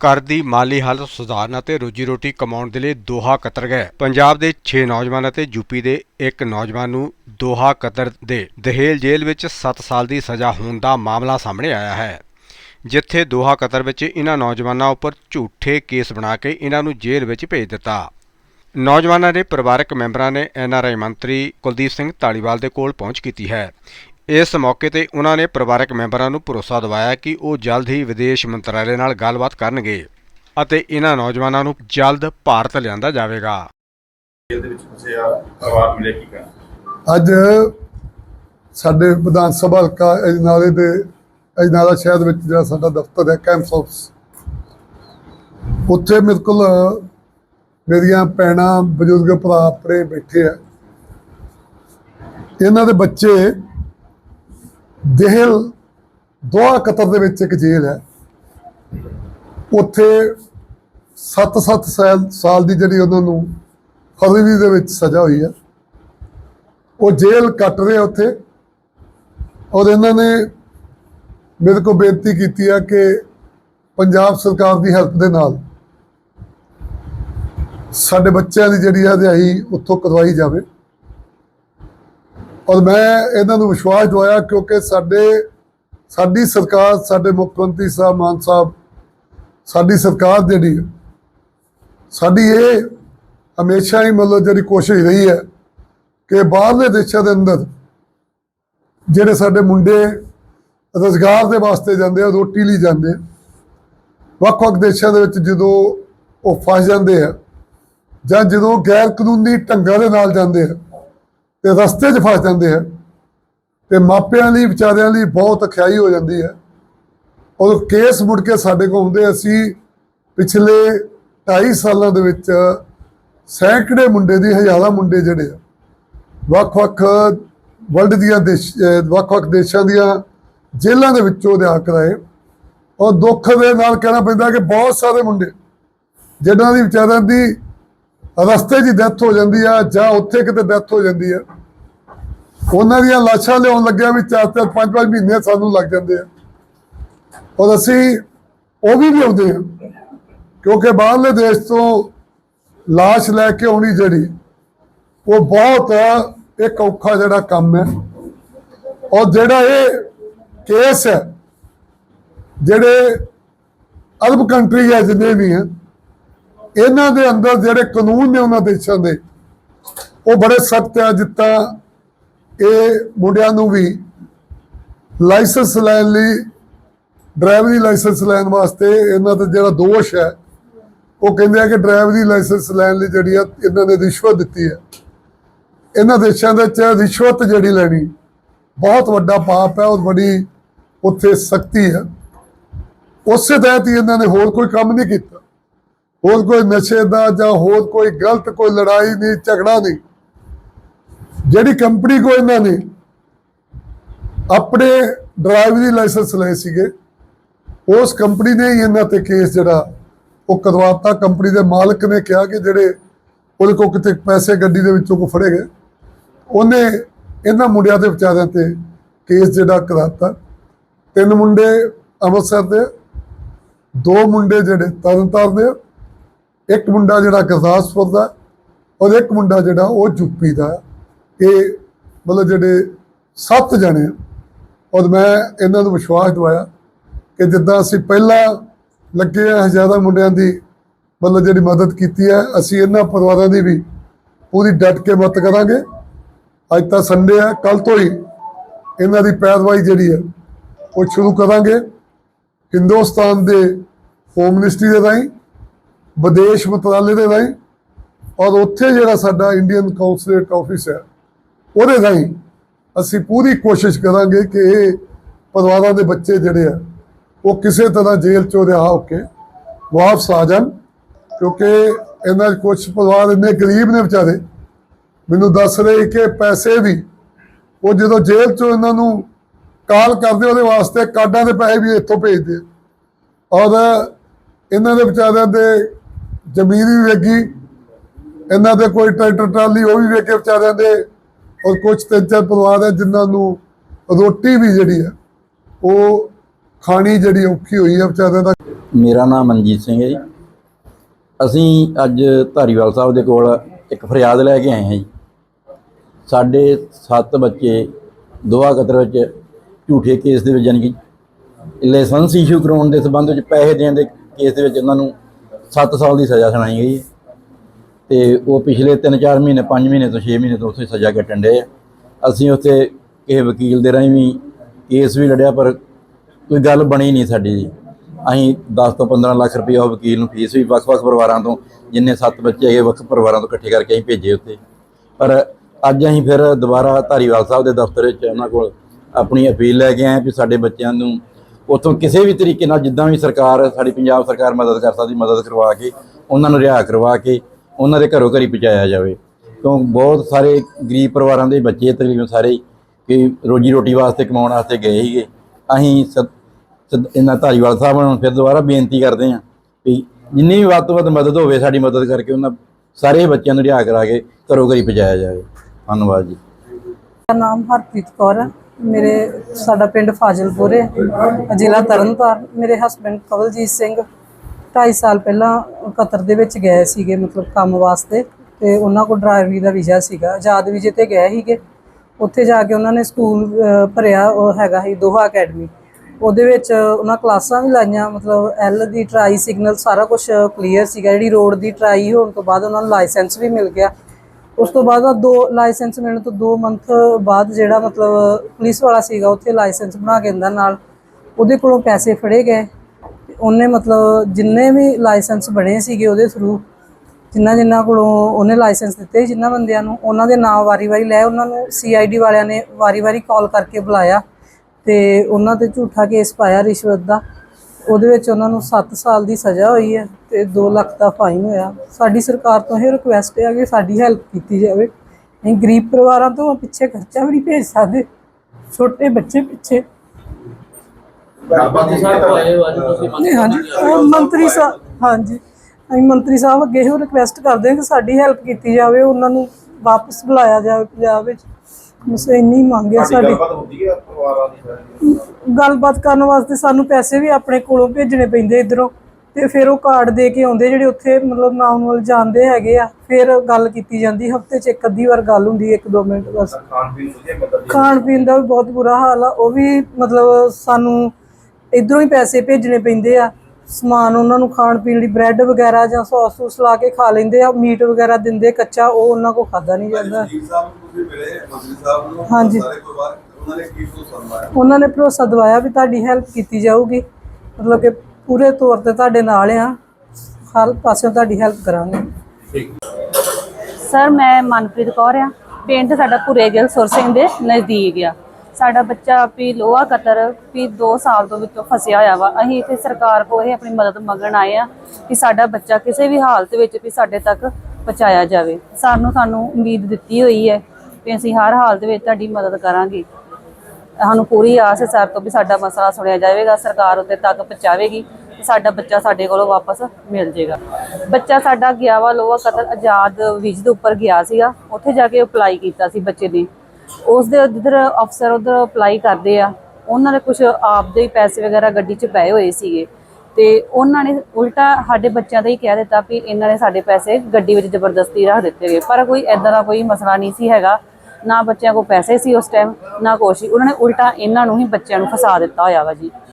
ਘਰ ਦੀ ਮਾਲੀ ਹਾਲਤ ਸੁਧਾਰਨ ਅਤੇ ਰੋਜੀ ਰੋਟੀ ਕਮਾਉਣ ਦੇ ਲਈ ਦੋਹਾ ਕਤਰ ਗਏ। ਪੰਜਾਬ ਦੇ 6 ਨੌਜਵਾਨ ਅਤੇ ਯੂਪੀ ਦੇ ਇੱਕ ਨੌਜਵਾਨ ਨੂੰ ਦੋਹਾ ਕਤਰ ਦੇ ਦਹੇਲ ਜੇਲ੍ਹ ਵਿੱਚ 7 ਸਾਲ ਦੀ ਸਜ਼ਾ ਹੋਣ ਦਾ ਮਾਮਲਾ ਸਾਹਮਣੇ ਆਇਆ ਹੈ, ਜਿੱਥੇ ਦੋਹਾ ਕਤਰ ਵਿੱਚ ਇਹਨਾਂ ਨੌਜਵਾਨਾਂ ਉੱਪਰ ਝੂਠੇ ਕੇਸ ਬਣਾ ਕੇ ਇਹਨਾਂ ਨੂੰ ਜੇਲ੍ਹ ਵਿੱਚ ਭੇਜ ਦਿੱਤਾ। ਨੌਜਵਾਨਾਂ ਦੇ ਪਰਿਵਾਰਕ ਮੈਂਬਰਾਂ ਨੇ ਐਨਆਰਆਈ ਮੰਤਰੀ ਕੁਲਦੀਪ ਸਿੰਘ ਢਾਲੀਵਾਲ ਦੇ ਕੋਲ ਪਹੁੰਚ ਕੀਤੀ ਹੈ। ਇਸ ਮੌਕੇ ਤੇ ਉਹਨਾਂ ਨੇ ਪਰਿਵਾਰਕ ਮੈਂਬਰਾਂ ਨੂੰ ਭਰੋਸਾ ਦਿਵਾਇਆ ਕਿ ਉਹ ਜਲਦ ਹੀ ਵਿਦੇਸ਼ ਮੰਤਰਾਲੇ ਨਾਲ ਗੱਲਬਾਤ ਕਰਨਗੇ ਅਤੇ ਇਹਨਾਂ ਨੌਜਵਾਨਾਂ ਨੂੰ ਜਲਦ ਭਾਰਤ ਲਿਆਂਦਾ ਜਾਵੇਗਾ। ਅੱਜ ਸਾਡੇ ਵਿਧਾਨ ਸਭਾ ਹਲਕਾ ਅਜਨਾਲੇ ਦੇ ਅਜਨਾਲਾ ਸ਼ਹਿਰ ਵਿੱਚ ਜਿਹੜਾ ਸਾਡਾ ਦਫ਼ਤਰ ਹੈ ਕੈਂਪਸ ਹਾਊਸ ਉੱਥੇ ਮੇਰੇ ਕੋਲ ਮੇਰੀਆਂ ਭੈਣਾਂ ਬਜ਼ੁਰਗ ਭਰਾ ਆਪਣੇ ਬੈਠੇ ਆ। ਇਹਨਾਂ ਦੇ ਬੱਚੇ ਦੇਹਲ ਦੋਹਾ ਕਤਰ ਦੇ ਵਿੱਚ ਇੱਕ ਜੇਲ੍ਹ ਹੈ। ਉੱਥੇ 7-7 ਸਾਲ ਸਾਲ ਦੀ ਜਿਹੜੀ ਉਹਨਾਂ ਨੂੰ ਫਰਵਰੀ ਦੇ ਵਿੱਚ ਸਜ਼ਾ ਹੋਈ ਹੈ। ਉਹ ਜੇਲ੍ਹ ਕੱਟ ਰਹੇ ਉੱਥੇ ਔਰ ਇਹਨਾਂ ਨੇ ਮੇਰੇ ਕੋਲ ਬੇਨਤੀ ਕੀਤੀ ਆ ਕਿ ਪੰਜਾਬ ਸਰਕਾਰ ਦੀ ਹੈਲਪ ਦੇ ਨਾਲ ਸਾਡੇ ਬੱਚਿਆਂ ਦੀ ਜਿਹੜੀ ਆ ਰਿਹਾਈ ਉੱਥੋਂ ਕਰਵਾਈ ਜਾਵੇ। ਔਰ ਮੈਂ ਇਹਨਾਂ ਨੂੰ ਵਿਸ਼ਵਾਸ ਦਵਾਇਆ ਕਿਉਂਕਿ ਸਾਡੇ, ਸਾਡੀ ਸਰਕਾਰ, ਸਾਡੇ ਮੁੱਖ ਮੰਤਰੀ ਸਾਹਿਬ, ਮਾਨ ਸਾਹਿਬ, ਸਾਡੀ ਸਰਕਾਰ ਜਿਹੜੀ ਸਾਡੀ ਇਹ ਹਮੇਸ਼ਾ ਹੀ ਮਤਲਬ ਜਿਹੜੀ ਕੋਸ਼ਿਸ਼ ਰਹੀ ਹੈ ਕਿ ਬਾਹਰਲੇ ਦੇਸ਼ਾਂ ਦੇ ਅੰਦਰ ਜਿਹੜੇ ਸਾਡੇ ਮੁੰਡੇ ਰੋਜ਼ਗਾਰ ਦੇ ਵਾਸਤੇ ਜਾਂਦੇ ਆ, ਰੋਟੀ ਲਈ ਜਾਂਦੇ ਵੱਖ-ਵੱਖ ਦੇਸ਼ਾਂ ਦੇ ਵਿੱਚ ਜਦੋਂ ਉਹ ਫਸ ਜਾਂਦੇ ਆ ਜਾਂ ਜਦੋਂ ਗੈਰ ਕਾਨੂੰਨੀ ਢੰਗਾਂ ਦੇ ਨਾਲ ਜਾਂਦੇ ਆ ਤੇ ਰਸਤੇ 'ਚ ਫਸ ਜਾਂਦੇ ਆ। ਤੇ ਮਾਪਿਆਂ ਲਈ, ਵਿਚਾਰਿਆਂ ਲਈ ਬਹੁਤ ਅਖਿਆਈ ਹੋ ਜਾਂਦੀ ਹੈ। ਉਹ ਕੇਸ ਮੁੜ ਕੇ ਸਾਡੇ ਕੋਲ ਹੁੰਦੇ ਅਸੀਂ ਪਿਛਲੇ 2.5 ਸਾਲਾਂ ਦੇ ਵਿੱਚ ਸੈਂਕੜੇ ਮੁੰਡੇ ਦੀ, ਹਜ਼ਾਰਾਂ ਮੁੰਡੇ ਜਿਹੜੇ ਆ, ਵੱਖ-ਵੱਖ ਵਰਲਡ ਦੀਆਂ ਦੇਸ਼ ਵੱਖ-ਵੱਖ ਦੇਸ਼ਾਂ ਦੀਆਂ ਜੇਲ੍ਹਾਂ ਦੇ ਵਿੱਚੋਂ ਰਿਹਾਅ ਕਰਾਏ ਔਰ ਦੁੱਖ ਦੇ ਨਾਲ ਕਹਿਣਾ ਪੈਂਦਾ ਕਿ ਬਹੁਤ ਸਾਰੇ ਮੁੰਡੇ ਜਿਨ੍ਹਾਂ ਦੀ ਵਿਚਾਰਿਆਂ ਦੀ ਰਸਤੇ 'ਚ ਡੈਥ ਹੋ ਜਾਂਦੀ ਆ ਜਾਂ ਉੱਥੇ ਕਿਤੇ ਡੈਥ ਹੋ ਜਾਂਦੀ ਆ। ਉਹਨਾਂ ਦੀਆਂ ਲਾਸ਼ਾਂ ਲਿਆਉਣ ਲੱਗਿਆ ਵੀ ਚਾਰ ਚਾਰ, ਪੰਜ ਪੰਜ ਮਹੀਨੇ ਸਾਨੂੰ ਲੱਗ ਜਾਂਦੇ ਆ। ਔਰ ਅਸੀਂ ਉਹ ਵੀ ਲਿਆਉਂਦੇ ਆ ਕਿਉਂਕਿ ਬਾਹਰਲੇ ਦੇਸ਼ ਤੋਂ ਲਾਸ਼ ਲੈ ਕੇ ਆਉਣੀ ਜਿਹੜੀ, ਉਹ ਬਹੁਤ ਇੱਕ ਔਖਾ ਜਿਹੜਾ ਕੰਮ ਹੈ। ਔਰ ਜਿਹੜਾ ਇਹ ਕੇਸ ਹੈ, ਜਿਹੜੇ ਅਰਬ ਕੰਟਰੀ ਹੈ ਜਿੰਨੇ ਵੀ ਹੈ ਇਹਨਾਂ ਦੇ ਅੰਦਰ ਜਿਹੜੇ ਕਾਨੂੰਨ ਨੇ ਉਹਨਾਂ ਦੇਸ਼ਾਂ ਦੇ, ਉਹ ਬੜੇ ਸਖਤ ਆ ਜਿੱਤਾ ਇਹ ਮੁੰਡਿਆਂ ਨੂੰ ਵੀ ਲਾਇਸੈਂਸ ਲੈਣ ਲਈ, ਡਰਾਈਵਰੀ ਲਾਇਸੈਂਸ ਲੈਣ ਵਾਸਤੇ ਇਹਨਾਂ ਦਾ ਜਿਹੜਾ ਦੋਸ਼ ਹੈ, ਉਹ ਕਹਿੰਦੇ ਆ ਕਿ ਡਰਾਈਵਰੀ ਲਾਇਸੈਂਸ ਲੈਣ ਲਈ ਜਿਹੜੀ ਆ ਇਹਨਾਂ ਨੇ ਰਿਸ਼ਵਤ ਦਿੱਤੀ ਹੈ। ਇਹਨਾਂ ਦੇਸ਼ਾਂ ਦੇ ਵਿੱਚ ਰਿਸ਼ਵਤ ਜਿਹੜੀ ਲੈਣੀ ਬਹੁਤ ਵੱਡਾ ਪਾਪ ਹੈ ਔਰ ਬੜੀ ਉੱਥੇ ਸਖਤੀ ਹੈ। ਉਸੇ ਤਹਿਤ ਹੀ ਇਹਨਾਂ ਨੇ ਹੋਰ ਕੋਈ ਕੰਮ ਨਹੀਂ ਕੀਤਾ। ਹੋਰ ਕੋਈ ਨਸ਼ੇ ਦਾ ਜਾਂ ਹੋਰ ਕੋਈ ਗਲਤ ਕੋਈ ਲੜਾਈ ਨਹੀਂ, ਝਗੜਾ ਨਹੀਂ। ਜਿਹੜੀ ਕੰਪਨੀ ਕੋ ਇਹਨਾਂ ਨੇ ਆਪਣੇ ਡਰਾਈਵਰੀ ਲਾਇਸੈਂਸ ਲਏ ਸੀਗੇ, ਉਸ ਕੰਪਨੀ ਨੇ ਹੀ ਇਹਨਾਂ ਤੇ ਕੇਸ ਜਿਹੜਾ, ਉਹ ਕਰਵਾਤਾ ਕੰਪਨੀ ਦੇ ਮਾਲਕ ਨੇ ਕਿਹਾ ਕਿ ਜਿਹੜੇ ਉਹਦੇ ਕੋਲ ਕਿਤੇ ਪੈਸੇ ਗੱਡੀ ਦੇ ਵਿੱਚੋਂ ਕੋ ਫੜੇ ਗਏ, ਉਹਨੇ ਇਹਨਾਂ ਮੁੰਡਿਆਂ ਦੇ ਵਿਚਾਰਿਆਂ ਤੇ ਕੇਸ ਜਿਹੜਾ ਕਰਾਤਾ ਤਿੰਨ ਮੁੰਡੇ ਅੰਮ੍ਰਿਤਸਰ ਦੇ, ਦੋ ਮੁੰਡੇ ਜਿਹੜੇ ਤਰਨਤਾਰਨ ਦੇ ਇੱਕ ਮੁੰਡਾ ਜਿਹੜਾ ਗੁਰਦਾਸਪੁਰ ਦਾ ਔਰ ਇੱਕ ਮੁੰਡਾ ਜਿਹੜਾ ਉਹ ਯੂਪੀ ਦਾ ਇਹ ਮਤਲਬ ਜਿਹੜੇ ਸੱਤ ਜਣੇ ਔਰ ਮੈਂ ਇਹਨਾਂ ਨੂੰ ਵਿਸ਼ਵਾਸ ਦਿਵਾਇਆ ਕਿ ਜਿੱਦਾਂ ਅਸੀਂ ਪਹਿਲਾਂ ਲੱਗੇ ਆ ਹਜ਼ਾਰਾਂ ਮੁੰਡਿਆਂ ਦੀ ਮਤਲਬ ਜਿਹੜੀ ਮਦਦ ਕੀਤੀ ਹੈ, ਅਸੀਂ ਇਹਨਾਂ ਪਰਿਵਾਰਾਂ ਦੀ ਵੀ ਪੂਰੀ ਡਟ ਕੇ ਮਦਦ ਕਰਾਂਗੇ। ਅੱਜ ਤਾਂ ਸੰਡੇ ਹੈ ਕੱਲ ਤੋਂ ਹੀ ਇਹਨਾਂ ਦੀ ਪੈਰਵਾਈ ਜਿਹੜੀ ਹੈ, ਉਹ ਸ਼ੁਰੂ ਕਰਾਂਗੇ। ਹਿੰਦੁਸਤਾਨ ਦੇ ਹੋਮ ਮਿਨਿਸਟਰੀ ਦੇ ਰਾਹੀਂ ਵਿਦੇਸ਼ ਮੰਤਰਾਲੇ ਦੇ ਰਾਹੀਂ ਔਰ ਉੱਥੇ ਜਿਹੜਾ ਸਾਡਾ ਇੰਡੀਅਨ ਕਾਉਂਸਲੇਟ ਆਫਿਸ ਹੈ, ਉਹਦੇ ਰਾਹੀਂ ਅਸੀਂ ਪੂਰੀ ਕੋਸ਼ਿਸ਼ ਕਰਾਂਗੇ ਕਿ ਇਹ ਪਰਿਵਾਰਾਂ ਦੇ ਬੱਚੇ ਜਿਹੜੇ ਆ, ਉਹ ਕਿਸੇ ਤਰ੍ਹਾਂ ਜੇਲ੍ਹ ਚੋਂ ਰਿਹਾ ਹੋ ਕੇ ਵਾਪਸ ਆ ਜਾਣ, ਕਿਉਂਕਿ ਇਹਨਾਂ ਕੁਝ ਪਰਿਵਾਰ ਇੰਨੇ ਗਰੀਬ ਨੇ ਵਿਚਾਰੇ। ਮੈਨੂੰ ਦੱਸ ਰਹੇ ਕਿ ਪੈਸੇ ਵੀ, ਉਹ ਜਦੋਂ ਜੇਲ੍ਹ ਚੋਂ ਇਹਨਾਂ ਨੂੰ ਕਾਲ ਕਰਦੇ, ਉਹਦੇ ਵਾਸਤੇ ਕਾਰਡਾਂ ਦੇ ਪੈਸੇ ਵੀ ਇੱਥੋਂ ਭੇਜਦੇ ਔਰ ਇਹਨਾਂ ਦੇ ਵਿਚਾਰਿਆਂ ਦੇ ਜ਼ਮੀਨ ਵੀ ਵੇਖੀ, ਇਹਨਾਂ ਦੇ ਕੋਈ ਟਰੈਕਟਰ ਟਰਾਲੀ ਉਹ ਵੀ ਵੇਖੇ ਵਿਚਾਰਿਆਂ ਦੇ ਔਰ ਕੁਝ ਤਿੰਨ ਚਾਰ ਪਰਿਵਾਰ ਹੈ ਜਿਨ੍ਹਾਂ ਨੂੰ ਰੋਟੀ ਵੀ ਜਿਹੜੀ ਹੈ, ਉਹ ਖਾਣੀ ਜਿਹੜੀ ਔਖੀ ਹੋਈ ਹੈ ਵਿਚਾਰਿਆਂ ਦਾ। ਮੇਰਾ ਨਾਮ ਮਨਜੀਤ ਸਿੰਘ ਹੈ ਜੀ। ਅਸੀਂ ਅੱਜ ਧਾਰੀਵਾਲ ਸਾਹਿਬ ਦੇ ਕੋਲ ਇੱਕ ਫਰਿਆਦ ਲੈ ਕੇ ਆਏ ਹਾਂ ਜੀ। ਸਾਡੇ 7 ਬੱਚੇ ਦੋਆ ਕਤਰ ਵਿੱਚ ਝੂਠੇ ਕੇਸ ਦੇ ਵਿੱਚ ਯਾਨੀ ਲਾਇਸੈਂਸ ਇਸ਼ੂ ਕਰਾਉਣ ਦੇ ਸਬੰਧ ਵਿੱਚ ਪੈਸੇ ਦੇਣ ਦੇ ਕੇਸ ਦੇ ਵਿੱਚ ਉਹਨਾਂ ਨੂੰ 7 ਸਾਲ ਦੀ ਸਜ਼ਾ ਸੁਣਾਈ ਗਈ ਹੈ। ਤੇ ਉਹ ਪਿਛਲੇ 3-4 ਮਹੀਨੇ 5 ਮਹੀਨੇ ਤੋਂ 6 ਮਹੀਨੇ ਤੋਂ ਉੱਥੇ ਸਜ਼ਾ ਕੱਟਣ ਡਏ ਆ। ਅਸੀਂ ਉੱਥੇ ਕਿਸੇ ਵਕੀਲ ਦੇ ਰਾਹੀਂ ਵੀ ਕੇਸ ਵੀ ਲੜਿਆ, ਪਰ ਕੋਈ ਗੱਲ ਬਣੀ ਨਹੀਂ ਸਾਡੀ ਜੀ। ਅਸੀਂ 10 ਤੋਂ 15 ਲੱਖ ਰੁਪਏ ਉਹ ਵਕੀਲ ਨੂੰ ਫੀਸ ਵੀ ਵੱਖ-ਵੱਖ ਪਰਿਵਾਰਾਂ ਤੋਂ, ਜਿੰਨੇ ਸੱਤ ਬੱਚੇ ਹੈਗੇ ਵੱਖ ਪਰਿਵਾਰਾਂ ਤੋਂ ਇਕੱਠੇ ਕਰਕੇ ਅਸੀਂ ਭੇਜੇ ਉੱਤੇ ਪਰ ਅੱਜ ਅਸੀਂ ਫਿਰ ਦੁਬਾਰਾ ਧਾਰੀਵਾਲ ਸਾਹਿਬ ਦੇ ਦਫ਼ਤਰ ਵਿੱਚ ਉਹਨਾਂ ਕੋਲ ਆਪਣੀ ਅਪੀਲ ਲੈ ਕੇ ਆਏ ਵੀ ਸਾਡੇ ਬੱਚਿਆਂ ਨੂੰ ਉੱਥੋਂ ਕਿਸੇ ਵੀ ਤਰੀਕੇ ਨਾਲ ਜਿੱਦਾਂ ਵੀ ਸਰਕਾਰ, ਸਾਡੀ ਪੰਜਾਬ ਸਰਕਾਰ ਮਦਦ ਕਰ ਸਕਦੀ, ਮਦਦ ਕਰਵਾ ਕੇ, ਉਹਨਾਂ ਨੂੰ ਰਿਹਾ ਕਰਵਾ ਕੇ, ਉਹਨਾਂ ਦੇ ਘਰੋਂ ਘਰੀ ਪਹੁੰਚਾਇਆ ਜਾਵੇ। ਕਿਉਂ ਬਹੁਤ ਸਾਰੇ ਗਰੀਬ ਪਰਿਵਾਰਾਂ ਦੇ ਬੱਚੇ ਤਕਰੀਬਨ ਸਾਰੇ ਹੀ ਕਿ ਰੋਜੀ ਰੋਟੀ ਵਾਸਤੇ ਕਮਾਉਣ ਵਾਸਤੇ ਗਏ ਸੀਗੇ। ਅਸੀਂ ਸ- ਸ- ਇਹਨਾਂ ਧਾਰੀਵਾਲ ਸਾਹਿਬ ਨੂੰ ਫਿਰ ਦੁਬਾਰਾ ਬੇਨਤੀ ਕਰਦੇ ਹਾਂ ਵੀ ਜਿੰਨੀ ਵੀ ਵੱਧ ਤੋਂ ਵੱਧ ਮਦਦ ਹੋਵੇ ਸਾਡੀ ਮਦਦ ਕਰਕੇ ਉਹਨਾਂ ਸਾਰੇ ਬੱਚਿਆਂ ਨੂੰ ਰਿਹਾ ਕਰਾ ਕੇ ਘਰੋਂ ਘਰੀ ਪਹੁੰਚਾਇਆ ਜਾਵੇ। ਧੰਨਵਾਦ ਜੀ। ਮੇਰਾ ਨਾਮ ਹਰਪ੍ਰੀਤ ਕੌਰ ਹੈ। ਮੇਰੇ, ਸਾਡਾ ਪਿੰਡ ਫਾਜ਼ਿਲਪੁਰ ਹੈ, ਜ਼ਿਲ੍ਹਾ ਤਰਨਤਾਰਨ। ਮੇਰੇ ਹਸਬੰਡ ਕਵਲਜੀਤ ਸਿੰਘ 2.5 ਸਾਲ ਪਹਿਲਾਂ ਕਤਰ ਦੇ ਵਿੱਚ ਗਏ ਸੀਗੇ, ਮਤਲਬ ਕੰਮ ਵਾਸਤੇ, ਤੇ ਉਹਨਾਂ ਕੋਲ ਡਰਾਈਵਰੀ ਦਾ ਵੀਜ਼ਾ ਸੀਗਾ। ਆਜ਼ਾਦ ਵੀਜ਼ੇ ਤੇ ਗਏ ਸੀਗੇ। ਉੱਥੇ ਜਾ ਕੇ ਉਹਨਾਂ ਨੇ ਸਕੂਲ ਭਰਿਆ, ਉਹ ਹੈਗਾ ਸੀ ਦੋਹਾ ਅਕੈਡਮੀ। ਉਹਦੇ ਵਿੱਚ ਉਹਨਾਂ ਕਲਾਸਾਂ ਵੀ ਲਾਈਆਂ, ਮਤਲਬ ਐਲ ਦੀ ਟਰਾਈ ਸਿਗਨਲ ਸਾਰਾ ਕੁਝ ਕਲੀਅਰ ਸੀਗਾ। ਜਿਹੜੀ ਰੋਡ ਦੀ ਟਰਾਈ ਹੋਣ ਤੋਂ ਬਾਅਦ ਉਹਨਾਂ ਨੂੰ ਲਾਇਸੈਂਸ ਵੀ ਮਿਲ ਗਿਆ। ਉਸ ਤੋਂ ਬਾਅਦ ਉਹ ਦੋ ਲਾਇਸੈਂਸ ਮਿਲਣ ਤੋਂ 2 ਮੰਥ ਬਾਅਦ ਜਿਹੜਾ ਮਤਲਬ ਪੁਲਿਸ ਵਾਲਾ ਸੀਗਾ, ਉੱਥੇ ਲਾਇਸੈਂਸ ਬਣਾ ਕੇ ਦਿੰਦਾ ਨਾਲ। ਉਹਦੇ ਕੋਲੋਂ ਪੈਸੇ ਫੜੇ ਗਏ। ਤੇ ਉਹਨੇ ਮਤਲਬ ਜਿੰਨੇ ਵੀ ਲਾਇਸੈਂਸ ਬਣੇ ਸੀਗੇ ਉਹਦੇ ਥਰੂ ਜਿੰਨਾ ਜਿੰਨਾ ਕੋਲੋਂ ਉਹਨੇ ਲਾਇਸੈਂਸ ਦਿੱਤੇ ਜਿੰਨਾ ਬੰਦਿਆਂ ਨੂੰ, ਉਹਨਾਂ ਦੇ ਨਾਮ ਵਾਰੀ-ਵਾਰੀ ਲੈ, ਉਹਨਾਂ ਨੂੰ ਸੀਆਈਡੀ ਵਾਲਿਆਂ ਨੇ ਵਾਰੀ-ਵਾਰੀ ਕਾਲ ਕਰਕੇ ਬੁਲਾਇਆ। ਤੇ ਉਹਨਾਂ ਤੇ ਝੂਠਾ ਕੇਸ ਪਾਇਆ ਰਿਸ਼ਵਤ ਦਾ। ਉਹਦੇ ਵਿੱਚ ਉਹਨਾਂ ਨੂੰ 7 ਸਾਲ ਦੀ ਸਜ਼ਾ ਹੋਈ ਹੈ ਤੇ 2 ਲੱਖ ਦਾ ਫਾਈਨ ਹੋਇਆ। ਸਾਡੀ ਸਰਕਾਰ ਤੋਂ ਇਹ ਰਿਕੁਐਸਟ ਹੈ ਕਿ ਸਾਡੀ ਹੈਲਪ ਕੀਤੀ ਜਾਵੇ। ਅਸੀਂ ਗਰੀਬ ਪਰਿਵਾਰਾਂ ਤੋਂ ਪਿੱਛੇ ਖਰਚਾ ਵੀ ਨਹੀਂ ਭੇਜ ਸਕਦੇ। ਛੋਟੇ ਬੱਚੇ ਪਿੱਛੇ। ਨਹੀਂ ਹਾਂਜੀ ਮੰਤਰੀ ਸਾਹਿਬ ਹਾਂਜੀ। ਅਸੀਂ ਮੰਤਰੀ ਸਾਹਿਬ ਅੱਗੇ ਇਹੋ ਰਿਕੁਐਸਟ ਕਰਦੇ ਹਾਂ ਕਿ ਸਾਡੀ ਹੈਲਪ ਕੀਤੀ ਜਾਵੇ ਉਹਨਾਂ ਨੂੰ ਵਾਪਸ ਬੁਲਾਇਆ ਜਾਵੇ ਪੰਜਾਬ ਵਿੱਚ। ਬਸ ਇੰਨੀ ਮੰਗ ਹੈ ਸਾਡੀ। ਗੱਲਬਾਤ ਹੁੰਦੀ ਹੈ ਪਰਿਵਾਰਾਂ ਦੀ ਸਾਰੀ? ਗੱਲਬਾਤ ਕਰਨ ਵਾਸਤੇ ਸਾਨੂੰ ਪੈਸੇ ਵੀ ਆਪਣੇ ਕੋਲੋਂ ਭੇਜਣੇ ਪੈਂਦੇ ਇਧਰੋਂ। ਤੇ ਫਿਰ ਉਹ ਕਾਰਡ ਦੇ ਕੇ ਆਉਂਦੇ ਜਿਹੜੇ ਉੱਥੇ ਮਤਲਬ ਨਾਮ ਵੱਲ ਜਾਂਦੇ ਹੈਗੇ ਆ। ਫਿਰ ਗੱਲ ਕੀਤੀ ਜਾਂਦੀ ਹਫ਼ਤੇ 'ਚ ਇੱਕ ਅੱਧੀ ਵਾਰ ਗੱਲ ਹੁੰਦੀ ਇੱਕ ਦੋ ਮਿੰਟ ਬਸ। ਖਾਣ ਪੀਣ ਵਧੀਆ ਮਦਦ ਖਾਣ ਪੀਣ ਦਾ ਵੀ ਬਹੁਤ ਬੁਰਾ ਹਾਲ ਆ। ਉਹ ਵੀ ਮਤਲਬ ਸਾਨੂੰ ਇਧਰੋਂ ਹੀ ਪੈਸੇ ਭੇਜਣੇ ਪੈਂਦੇ ਆ। ਸਮਾਨ ਉਹਨਾਂ ਨੂੰ ਖਾਣ ਪੀਣ ਲਈ ਬ੍ਰੈਡ ਵਗੈਰਾ ਜਾਂ ਸੌਸ ਸੂਸ ਲਾ ਕੇ ਖਾ ਲੈਂਦੇ ਆ ਮੀਟ ਵਗੈਰਾ ਦਿੰਦੇ ਕੱਚਾ ਉਹ ਉਹਨਾਂ ਕੋ ਖਾਦਾ ਨਹੀਂ ਜਾਂਦਾ। ਜੀ ਸਾਹਿਬ ਨੂੰ ਤੁਸੀਂ ਮਿਲੇ ਮੰਤਰੀ ਸਾਹਿਬ ਨੂੰ ਹਾਂਜੀ। ਉਹਨਾਂ ਨੇ ਕੀ ਭਰੋਸਾ ਦਿਵਾਇਆ? ਉਹਨਾਂ ਨੇ ਭਰੋਸਾ ਦਵਾਇਆ ਵੀ ਤੁਹਾਡੀ ਹੈਲਪ ਕੀਤੀ ਜਾਊਗੀ। ਮਤਲਬ ਕਿ ਪੂਰੇ ਤੌਰ ਤੇ ਤੁਹਾਡੇ ਨਾਲ ਆ। ਹਰ ਪਾਸਿਓਂ ਤੁਹਾਡੀ ਹੈਲਪ ਕਰਾਂਗੇ। ਸਰ ਮੈਂ ਮਨਪ੍ਰੀਤ ਕੌਰ ਆ। ਪਿੰਡ ਸਾਡਾ ਭੁਰੇਗਲ ਸੁਰ ਸਿੰਘ ਦੇ ਨਜ਼ਦੀਕ ਆ। ਸਾਡਾ ਬੱਚਾ ਵੀ ਲੋਹਾ ਕਤਰ ਵੀ 2 ਸਾਲ ਤੋਂ ਵਿੱਚੋਂ ਫਸਿਆ ਹੋਇਆ ਵਾ। ਅਸੀਂ ਇੱਥੇ ਸਰਕਾਰ ਕੋਲ ਇਹ ਆਪਣੀ ਮਦਦ ਮੰਗਣ ਆਏ ਆ ਕਿ ਸਾਡਾ ਬੱਚਾ ਕਿਸੇ ਵੀ ਹਾਲਤ ਵਿੱਚ ਵੀ ਸਾਡੇ ਤੱਕ ਪਹੁੰਚਾਇਆ ਜਾਵੇ। ਸਾਨੂੰ ਸਾਨੂੰ ਉਮੀਦ ਦਿੱਤੀ ਹੋਈ ਹੈ ਕਿ ਅਸੀਂ ਹਰ ਹਾਲਤ ਵਿੱਚ ਤੁਹਾਡੀ ਮਦਦ ਕਰਾਂਗੇ। ਸਾਨੂੰ ਪੂਰੀ ਆਸ ਹੈ ਸਰ ਤੋਂ ਵੀ ਸਾਡਾ ਮਸਲਾ ਸੁਣਿਆ ਜਾਵੇਗਾ, ਸਰਕਾਰ ਉੱਤੇ ਤੱਕ ਪਹੁੰਚਾਵੇਗੀ ਸਾਡਾ ਬੱਚਾ ਸਾਡੇ ਕੋਲੋਂ ਵਾਪਸ ਮਿਲ ਜਾਏਗਾ। ਬੱਚਾ ਸਾਡਾ ਗਿਆ ਵਾ ਲੋਹਾ ਕਤਲ ਆਜ਼ਾਦ ਵਿਜ ਦੇ ਉੱਪਰ ਗਿਆ ਸੀਗਾ, ਉੱਥੇ ਜਾ ਕੇ ਅਪਲਾਈ ਕੀਤਾ ਸੀ ਬੱਚੇ ਨੇ। ਉਸ ਦੇ ਜਿੱਧਰ ਅਫਸਰ ਉਧਰ ਅਪਲਾਈ ਕਰਦੇ ਆ, ਉਹਨਾਂ ਦੇ ਕੁਝ ਆਪਦੇ ਹੀ ਪੈਸੇ ਵਗੈਰਾ ਗੱਡੀ 'ਚ ਪਏ ਹੋਏ ਸੀਗੇ। ਤੇ ਉਹਨਾਂ ਨੇ ਉਲਟਾ ਸਾਡੇ ਬੱਚਿਆਂ ਦਾ ਹੀ ਕਹਿ ਦਿੱਤਾ ਵੀ ਇਹਨਾਂ ਨੇ ਸਾਡੇ ਪੈਸੇ ਗੱਡੀ ਵਿੱਚ ਜ਼ਬਰਦਸਤੀ ਰੱਖ ਦਿੱਤੇ ਗਏ ਪਰ ਕੋਈ ਐਦਾਂ ਦਾ ਕੋਈ ਮਸਲਾ ਨਹੀਂ ਸੀ ਹੈਗਾ, ਨਾ ਬੱਚਿਆਂ ਕੋਲ ਪੈਸੇ ਸੀ ਉਸ ਟਾਈਮ ਨਾ ਕੁਛ ਸੀ। ਉਹਨਾਂ ਨੇ ਉਲਟਾ ਇਹਨਾਂ ਨੂੰ ਹੀ ਬੱਚਿਆਂ ਨੂੰ ਫਸਾ ਦਿੱਤਾ ਹੋਇਆ ਵਾ ਜੀ।